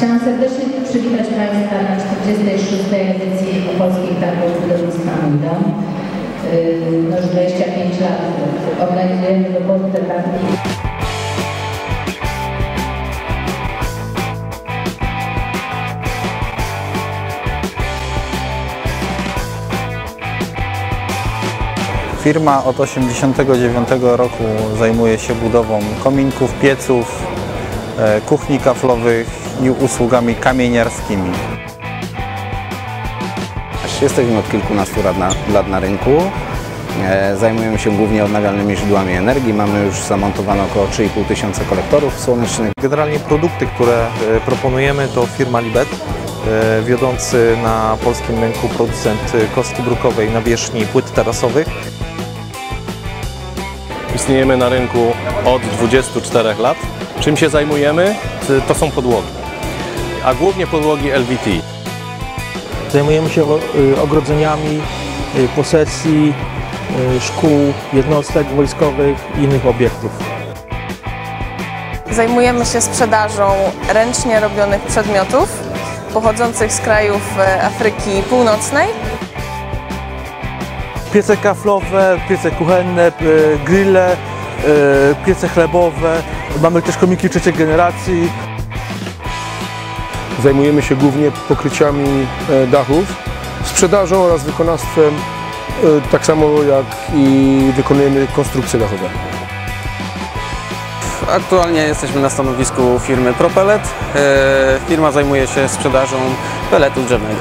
Chciałam serdecznie przywitać Państwa na 46. edycji Opolskich Targów Budownictwa Mój. Yy, No już 25 lat organizujemy do Polski te targi. Firma od 1989 roku zajmuje się budową kominków, pieców, kuchni kaflowych i usługami kamieniarskimi. Jesteśmy od kilkunastu lat na, lat na rynku. E, Zajmujemy się głównie odnawialnymi źródłami energii. Mamy już zamontowane około 3,5 tysiąca kolektorów słonecznych. Generalnie produkty, które e, proponujemy to firma Libet, e, wiodący na polskim rynku producent e, kostki brukowej na wierzchni płyt tarasowych. Istniejemy na rynku od 24 lat. Czym się zajmujemy? To są podłogi, a głównie podłogi LVT. Zajmujemy się y, ogrodzeniami y, posesji, y, szkół, jednostek wojskowych i innych obiektów. Zajmujemy się sprzedażą ręcznie robionych przedmiotów pochodzących z krajów Afryki Północnej. piece kaflowe, piece kuchenne, grille, piece chlebowe. Mamy też komiki trzeciej generacji. Zajmujemy się głównie pokryciami e, dachów, sprzedażą oraz wykonawstwem, e, tak samo jak i wykonujemy konstrukcje dachowe. Aktualnie jesteśmy na stanowisku firmy Propelet. E, Firma zajmuje się sprzedażą peletu drzewnego.